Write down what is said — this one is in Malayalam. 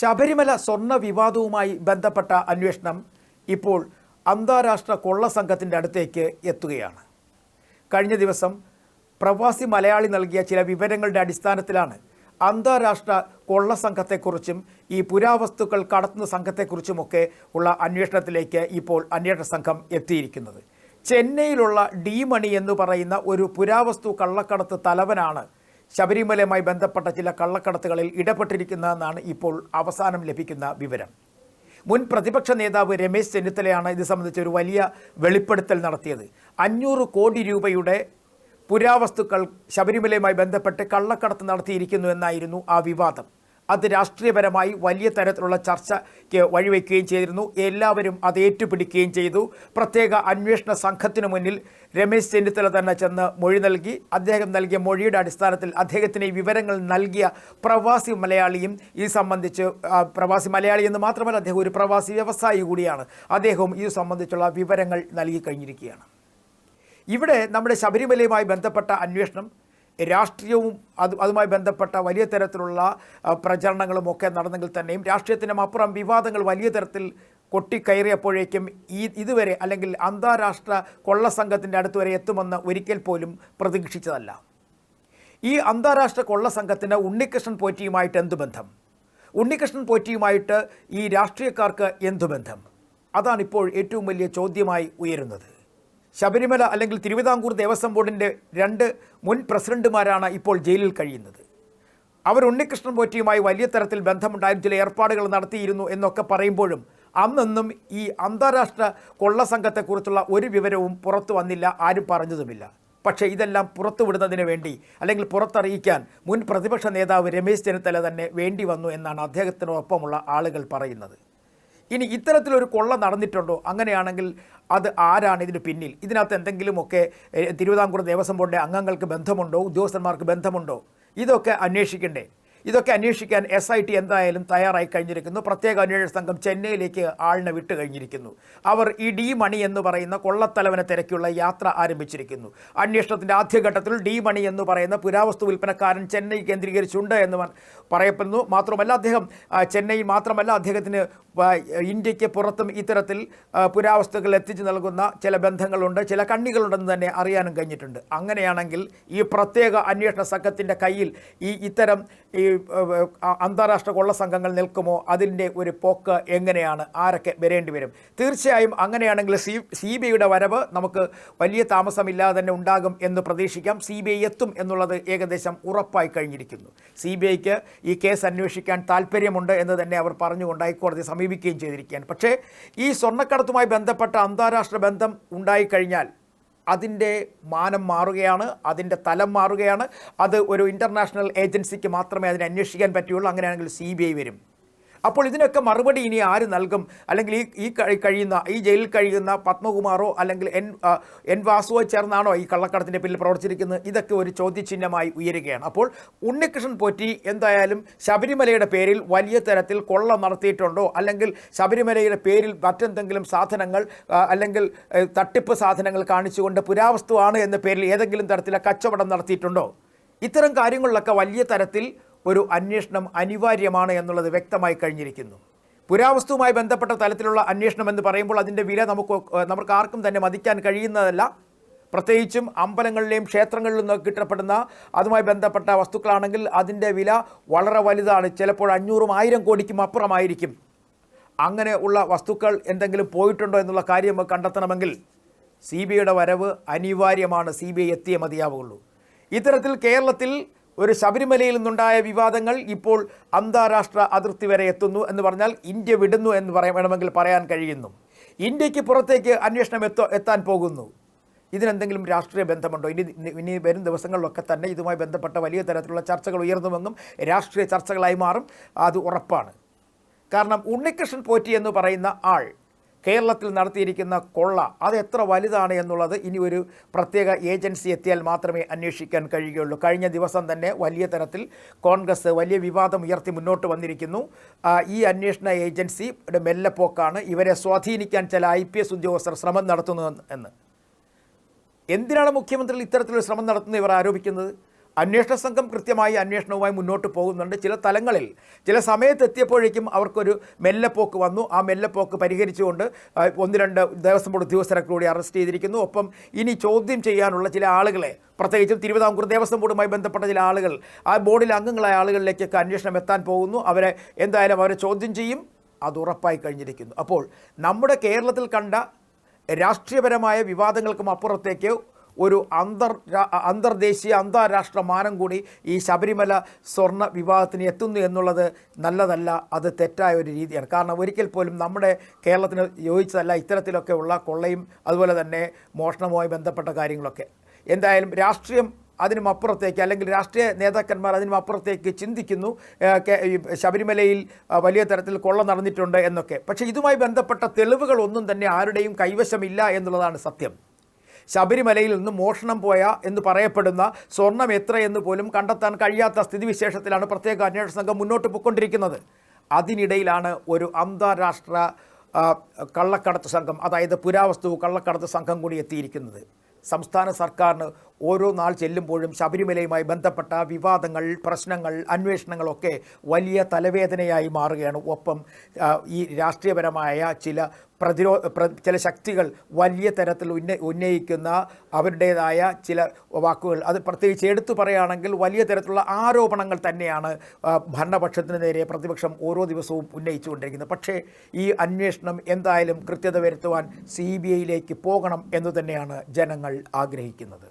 ശബരിമല സ്വർണ വിവാദവുമായി ബന്ധപ്പെട്ട അന്വേഷണം ഇപ്പോൾ അന്താരാഷ്ട്ര കൊള്ള സംഘത്തിന്റെ അടുത്തേക്ക് എത്തുകയാണ്. കഴിഞ്ഞ ദിവസം പ്രവാസി മലയാളി നൽകിയ ചില വിവരങ്ങളുടെ അടിസ്ഥാനത്തിലാണ് അന്താരാഷ്ട്ര കൊള്ള സംഘത്തെക്കുറിച്ചും ഈ പുരാവസ്തുക്കൾ കടത്തുന്ന സംഘത്തെക്കുറിച്ചുമൊക്കെ ഉള്ള അന്വേഷണത്തിലേക്ക് ഇപ്പോൾ അന്വേഷണ സംഘം എത്തിയിരിക്കുന്നത്. ചെന്നൈയിലുള്ള ഡി മണി എന്ന് പറയുന്ന ഒരു പുരാവസ്തു കള്ളക്കടത്ത് തലവനാണ് ശബരിമലയുമായി ബന്ധപ്പെട്ട ചില കള്ളക്കടത്തുകളിൽ ഇടപെട്ടിരിക്കുന്നതെന്നാണ് ഇപ്പോൾ അവസാനം ലഭിക്കുന്ന വിവരം. മുൻ പ്രതിപക്ഷ നേതാവ് രമേശ് ചെന്നിത്തലയാണ് ഇത് സംബന്ധിച്ച് ഒരു വലിയ വെളിപ്പെടുത്തൽ നടത്തിയത്. അഞ്ഞൂറ് കോടി രൂപയുടെ പുരാവസ്തുക്കൾ ശബരിമലയുമായി ബന്ധപ്പെട്ട് കള്ളക്കടത്ത് നടത്തിയിരിക്കുന്നു എന്നായിരുന്നു ആ വിവാദം. അത് രാഷ്ട്രീയപരമായി വലിയ തരത്തിലുള്ള ചർച്ചയ്ക്ക് വഴിവെക്കുകയും ചെയ്തിരുന്നു. എല്ലാവരും അത് ഏറ്റുപിടിക്കുകയും ചെയ്തു. പ്രത്യേക അന്വേഷണ സംഘത്തിനു മുന്നിൽ രമേശ് ചെന്നിത്തല തന്നെ ചെന്ന് മൊഴി നൽകി. അദ്ദേഹം നൽകിയ മൊഴിയുടെ അടിസ്ഥാനത്തിൽ അദ്ദേഹത്തിന് ഈ വിവരങ്ങൾ നൽകിയ പ്രവാസി മലയാളിയും ഇത് സംബന്ധിച്ച് പ്രവാസി മലയാളി എന്ന് മാത്രമല്ല അദ്ദേഹം ഒരു പ്രവാസി വ്യവസായി കൂടിയാണ്. അദ്ദേഹവും ഇത് സംബന്ധിച്ചുള്ള വിവരങ്ങൾ നൽകി കഴിഞ്ഞിരിക്കുകയാണ്. ഇവിടെ നമ്മുടെ ശബരിമലയുമായി ബന്ധപ്പെട്ട അന്വേഷണം രാഷ്ട്രീയവും അത് അതുമായി ബന്ധപ്പെട്ട വലിയ തരത്തിലുള്ള പ്രചരണങ്ങളും ഒക്കെ നടന്നെങ്കിൽ തന്നെയും രാഷ്ട്രീയത്തിനും അപ്പുറം വിവാദങ്ങൾ വലിയ തരത്തിൽ കൊട്ടിക്കയറിയപ്പോഴേക്കും ഈ ഇതുവരെ അല്ലെങ്കിൽ അന്താരാഷ്ട്ര കൊള്ള സംഘത്തിന്റെ അടുത്ത് വരെ എത്തുമെന്ന് ഒരിക്കൽ പോലും പ്രതീക്ഷിച്ചതല്ല. ഈ അന്താരാഷ്ട്ര കൊള്ള സംഘത്തിന് ഉണ്ണികൃഷ്ണൻ പോറ്റിയുമായിട്ട് എന്തു ബന്ധം? ഉണ്ണികൃഷ്ണൻ പോറ്റിയുമായിട്ട് ഈ രാഷ്ട്രീയക്കാർക്ക് എന്തു ബന്ധം? അതാണിപ്പോൾ ഏറ്റവും വലിയ ചോദ്യമായി ഉയരുന്നത്. ശബരിമല അല്ലെങ്കിൽ തിരുവിതാംകൂർ ദേവസ്വം ബോർഡിന്റെ രണ്ട് മുൻ പ്രസിഡന്റുമാരാണ് ഇപ്പോൾ ജയിലിൽ കഴിയുന്നത്. അവർ ഉണ്ണികൃഷ്ണൻ പോറ്റിയുമായി വലിയ തരത്തിൽ ബന്ധമുണ്ടായിരുന്നു. ചില ഏർപ്പാടുകൾ നടത്തിയിരുന്നു എന്നൊക്കെ പറയുമ്പോഴും അന്നൊന്നും ഈ അന്താരാഷ്ട്ര കൊള്ള സംഘത്തെക്കുറിച്ചുള്ള ഒരു വിവരവും പുറത്തു വന്നില്ല ആരും പറഞ്ഞതുമില്ല. പക്ഷേ ഇതെല്ലാം പുറത്തുവിടുന്നതിന് വേണ്ടി അല്ലെങ്കിൽ പുറത്തറിയിക്കാൻ മുൻ പ്രതിപക്ഷ നേതാവ് രമേശ് ചെന്നിത്തല തന്നെ വേണ്ടി വന്നു എന്നാണ് അദ്ദേഹത്തിനൊപ്പമുള്ള ആളുകൾ പറയുന്നത്. ഇനി ഇത്തരത്തിലൊരു കൊള്ള നടന്നിട്ടുണ്ടോ? അങ്ങനെയാണെങ്കിൽ അത് ആരാണ് ഇതിന് പിന്നിൽ? ഇതിനകത്ത് എന്തെങ്കിലുമൊക്കെ തിരുവിതാംകൂർ ദേവസ്വം ബോർഡിന്റെ അംഗങ്ങൾക്ക് ബന്ധമുണ്ടോ? ഉദ്യോഗസ്ഥന്മാർക്ക് ബന്ധമുണ്ടോ? ഇതൊക്കെ അന്വേഷിക്കണ്ടേ? ഇതൊക്കെ അന്വേഷിക്കാൻ എസ് ഐ ടി എന്തായാലും തയ്യാറായി കഴിഞ്ഞിരിക്കുന്നു. പ്രത്യേക അന്വേഷണ സംഘം ചെന്നൈയിലേക്ക് ആളിനെ വിട്ടു കഴിഞ്ഞിരിക്കുന്നു. അവർ ഇ ഡി മണി എന്ന് പറയുന്ന കൊള്ളത്തലവനെ തിരക്കിയുള്ള യാത്ര ആരംഭിച്ചിരിക്കുന്നു. അന്വേഷണത്തിന്റെ ആദ്യഘട്ടത്തിൽ ഡി മണി എന്ന് പറയുന്ന പുരാവസ്തു വിൽപ്പനക്കാരൻ ചെന്നൈ കേന്ദ്രീകരിച്ചുണ്ട് എന്ന് പറയപ്പെടുന്നു. മാത്രമല്ല അദ്ദേഹം ചെന്നൈ മാത്രമല്ല അദ്ദേഹത്തിന് ഇന്ത്യയ്ക്ക് പുറത്തും ഇത്തരത്തിൽ പുരാവസ്തുക്കൾ എത്തിച്ചു നൽകുന്ന ചില ബന്ധങ്ങളുണ്ട് ചില കണ്ണികളുണ്ടെന്ന് തന്നെ അറിയാനും കഴിഞ്ഞിട്ടുണ്ട്. അങ്ങനെയാണെങ്കിൽ ഈ പ്രത്യേക അന്വേഷണ സംഘത്തിന്റെ കയ്യിൽ ഈ ഇത്തരം ഈ അന്താരാഷ്ട്ര കൊള്ള സംഘങ്ങൾ നിൽക്കുമോ? അതിന്റെ ഒരു പോക്ക് എങ്ങനെയാണ്? ആരൊക്കെ വരേണ്ടി വരും? തീർച്ചയായും അങ്ങനെയാണെങ്കിൽ സി സി ബി ഐയുടെ വരവ് നമുക്ക് വലിയ താമസമില്ലാതെ തന്നെ ഉണ്ടാകും എന്ന് പ്രതീക്ഷിക്കാം. സി ബി ഐ എത്തും എന്നുള്ളത് ഏകദേശം ഉറപ്പായി കഴിഞ്ഞിരിക്കുന്നു. സി ബി ഐക്ക് ഈ കേസ് അന്വേഷിക്കാൻ താല്പര്യമുണ്ട് എന്ന് തന്നെ അവർ പറഞ്ഞുകൊണ്ട് ഹൈക്കോടതി സമീപിക്കുകയും ചെയ്തിരിക്കുകയാണ്. പക്ഷേ ഈ സ്വർണക്കടത്തുമായി ബന്ധപ്പെട്ട അന്താരാഷ്ട്ര ബന്ധം ഉണ്ടായിക്കഴിഞ്ഞാൽ അതിന്റെ മാനം മാറുകയാണ് അതിന്റെ തലം മാറുകയാണ്. അത് ഒരു ഇന്റർനാഷണൽ ഏജൻസിക്ക് മാത്രമേ അതിനെ അന്വേഷിക്കാൻ പറ്റുകയുള്ളൂ അങ്ങനെയാണെങ്കിൽ സി വരും. അപ്പോൾ ഇതിനൊക്കെ മറുപടി ഇനി ആര് നൽകും? അല്ലെങ്കിൽ ഈ ഈ കഴിയുന്ന ഈ ജയിലിൽ കഴിയുന്ന പത്മകുമാറോ അല്ലെങ്കിൽ എൻ എൻ വാസുവോ ചേർന്നാണോ ഈ കള്ളക്കടത്തിന്റെ പിന്നിൽ പ്രവർത്തിച്ചിരിക്കുന്നത്? ഇതൊക്കെ ഒരു ചോദ്യചിഹ്നമായി ഉയരുകയാണ്. അപ്പോൾ ഉണ്ണികൃഷ്ണൻ പോറ്റി എന്തായാലും ശബരിമലയുടെ പേരിൽ വലിയ തരത്തിൽ കൊള്ള നടത്തിയിട്ടുണ്ടോ? അല്ലെങ്കിൽ ശബരിമലയുടെ പേരിൽ മറ്റെന്തെങ്കിലും സാധനങ്ങൾ അല്ലെങ്കിൽ തട്ടിപ്പ് സാധനങ്ങൾ കാണിച്ചുകൊണ്ട് പുരാവസ്തുവാണ് എന്ന പേരിൽ ഏതെങ്കിലും തരത്തിലെ കച്ചവടം നടത്തിയിട്ടുണ്ടോ? ഇത്തരം കാര്യങ്ങളിലൊക്കെ വലിയ തരത്തിൽ ഒരു അന്വേഷണം അനിവാര്യമാണ് എന്നുള്ളത് വ്യക്തമായി കഴിഞ്ഞിരിക്കുന്നു. പുരാവസ്തുവുമായി ബന്ധപ്പെട്ട തലത്തിലുള്ള അന്വേഷണം എന്ന് പറയുമ്പോൾ അതിന്റെ വില നമുക്ക് നമുക്ക് ആർക്കും തന്നെ മതിക്കാൻ കഴിയുന്നതല്ല. പ്രത്യേകിച്ചും അമ്പലങ്ങളിലെയും ക്ഷേത്രങ്ങളിലും കിട്ടപ്പെടുന്ന അതുമായി ബന്ധപ്പെട്ട വസ്തുക്കളാണെങ്കിൽ അതിന്റെ വില വളരെ വലുതാണ്. ചിലപ്പോൾ അഞ്ഞൂറും ആയിരം കോടിക്കും അപ്പുറമായിരിക്കും. അങ്ങനെ ഉള്ള വസ്തുക്കൾ എന്തെങ്കിലും പോയിട്ടുണ്ടോ എന്നുള്ള കാര്യം കണ്ടെത്തണമെങ്കിൽ സി ബി വരവ് അനിവാര്യമാണ്. സി ബി ഐ എത്തിയേ മതിയാവുകയുള്ളൂ. ഇത്തരത്തിൽ കേരളത്തിൽ ഒരു ശബരിമലയിൽ നിന്നുണ്ടായ വിവാദങ്ങൾ ഇപ്പോൾ അന്താരാഷ്ട്ര അതിർത്തി വരെ എത്തുന്നു എന്ന് പറഞ്ഞാൽ ഇന്ത്യ വിടുന്നു എന്ന് പറയാൻ വേണമെങ്കിൽ പറയാൻ കഴിയുന്നു. ഇന്ത്യയ്ക്ക് പുറത്തേക്ക് അന്വേഷണം എത്തോ എത്താൻ പോകുന്നു. ഇതിനെന്തെങ്കിലും രാഷ്ട്രീയ ബന്ധമുണ്ടോ? ഇനി ഇനി വരും ദിവസങ്ങളിലൊക്കെ തന്നെ ഇതുമായി ബന്ധപ്പെട്ട വലിയ തരത്തിലുള്ള ചർച്ചകൾ ഉയർന്നുവെന്നും രാഷ്ട്രീയ ചർച്ചകളായി മാറും. അത് ഉറപ്പാണ്. കാരണം ഉണ്ണികൃഷ്ണൻ പോറ്റി എന്ന് പറയുന്ന ആൾ കേരളത്തിൽ നടത്തിയിരിക്കുന്ന കൊള്ള അത് എത്ര വലുതാണ് എന്നുള്ളത് ഇനി ഒരു പ്രത്യേക ഏജൻസി എത്തിയാൽ മാത്രമേ അന്വേഷിക്കാൻ കഴിയുകയുള്ളൂ. കഴിഞ്ഞ ദിവസം തന്നെ വലിയ തരത്തിൽ കോൺഗ്രസ് വലിയ വിവാദം ഉയർത്തി മുന്നോട്ട് വന്നിരിക്കുന്നു. ഈ അന്വേഷണ ഏജൻസിയുടെ മെല്ലപ്പോക്കാണ് ഇവരെ സ്വാധീനിക്കാൻ ചില ഐ പി എസ് ഉദ്യോഗസ്ഥർ ശ്രമം നടത്തുന്നു എന്ന്. എന്തിനാണ് മുഖ്യമന്ത്രി ഇത്തരത്തിലൊരു ശ്രമം നടത്തുന്നത് ഇവർ ആരോപിക്കുന്നത്? അന്വേഷണ സംഘം കൃത്യമായി അന്വേഷണവുമായി മുന്നോട്ട് പോകുന്നുണ്ട്. ചില തലങ്ങളിൽ ചില സമയത്ത് എത്തിയപ്പോഴേക്കും അവർക്കൊരു മെല്ലപ്പോക്ക് വന്നു. ആ മെല്ലപ്പോക്ക് പരിഹരിച്ചുകൊണ്ട് ഒന്ന് രണ്ട് ദേവസ്വം ബോർഡ് ഉദ്യോഗസ്ഥരെ കൂടി അറസ്റ്റ് ചെയ്തിരിക്കുന്നു. ഒപ്പം ഇനി ചോദ്യം ചെയ്യാനുള്ള ചില ആളുകളെ പ്രത്യേകിച്ചും തിരുവിതാംകൂർ ദേവസ്വം ബോർഡുമായി ബന്ധപ്പെട്ട ചില ആളുകൾ ആ ബോർഡിലെ അംഗങ്ങളായ ആളുകളിലേക്കൊക്കെ അന്വേഷണം എത്താൻ പോകുന്നു. അവരെ എന്തായാലും അവരെ ചോദ്യം ചെയ്യും. അത് ഉറപ്പായി കഴിഞ്ഞിരിക്കുന്നു. അപ്പോൾ നമ്മുടെ കേരളത്തിൽ കണ്ട രാഷ്ട്രീയപരമായ വിവാദങ്ങൾക്കും അപ്പുറത്തേക്ക് ഒരു അന്തർ അന്തർദേശീയ അന്താരാഷ്ട്ര മാനം കൂടി ഈ ശബരിമല സ്വർണ വിവാഹത്തിന് എത്തുന്നു എന്നുള്ളത് നല്ലതല്ല അത് തെറ്റായ ഒരു രീതിയാണ്. കാരണം ഒരിക്കൽ പോലും നമ്മുടെ കേരളത്തിന് യോജിച്ചതല്ല ഇത്തരത്തിലൊക്കെ ഉള്ള കൊള്ളയും അതുപോലെ തന്നെ മോഷണവുമായി ബന്ധപ്പെട്ട കാര്യങ്ങളൊക്കെ. എന്തായാലും രാഷ്ട്രീയം അതിനും അപ്പുറത്തേക്ക് അല്ലെങ്കിൽ രാഷ്ട്രീയ നേതാക്കന്മാർ അതിനും അപ്പുറത്തേക്ക് ചിന്തിക്കുന്നു ശബരിമലയിൽ വലിയ തരത്തിൽ കൊള്ള നടന്നിട്ടുണ്ട് എന്നൊക്കെ. പക്ഷേ ഇതുമായി ബന്ധപ്പെട്ട തെളിവുകൾ ഒന്നും തന്നെ ആരുടെയും കൈവശമില്ല എന്നുള്ളതാണ് സത്യം. ശബരിമലയിൽ നിന്ന് മോഷണം പോയ എന്ന് പറയപ്പെടുന്ന സ്വർണം എത്രയെന്ന് പോലും കണ്ടെത്താൻ കഴിയാത്ത സ്ഥിതിവിശേഷത്തിലാണ് പ്രത്യേക അന്വേഷണ സംഘം മുന്നോട്ട് പോയിക്കൊണ്ടിരിക്കുന്നത്. അതിനിടയിലാണ് ഒരു അന്താരാഷ്ട്ര കള്ളക്കടത്ത് സംഘം അതായത് പുരാവസ്തു കള്ളക്കടത്ത് സംഘം കൂടി എത്തിയിരിക്കുന്നത്. സംസ്ഥാന സർക്കാരിന് ഓരോ നാൾ ചെല്ലുമ്പോഴും ശബരിമലയുമായി ബന്ധപ്പെട്ട വിവാദങ്ങൾ പ്രശ്നങ്ങൾ അന്വേഷണങ്ങളൊക്കെ വലിയ തലവേദനയായി മാറുകയാണ്. ഒപ്പം ഈ രാഷ്ട്രീയപരമായ ചില പ്രതിരോ പ്ര ചില ശക്തികൾ വലിയ തരത്തിൽ ഉന്ന ഉന്നയിക്കുന്ന അവരുടേതായ ചില വാക്കുകൾ. അത് പ്രത്യേകിച്ച് എടുത്തു പറയുകയാണെങ്കിൽ വലിയ തരത്തിലുള്ള ആരോപണങ്ങൾ തന്നെയാണ് ഭരണപക്ഷത്തിന് നേരെ പ്രതിപക്ഷം ഓരോ ദിവസവും ഉന്നയിച്ചുകൊണ്ടിരിക്കുന്നത്. പക്ഷേ ഈ അന്വേഷണം എന്തായാലും കൃത്യത വരുത്തുവാൻ സി ബി ഐയിലേക്ക് പോകണം എന്ന് തന്നെയാണ് ജനങ്ങൾ ആഗ്രഹിക്കുന്നത്.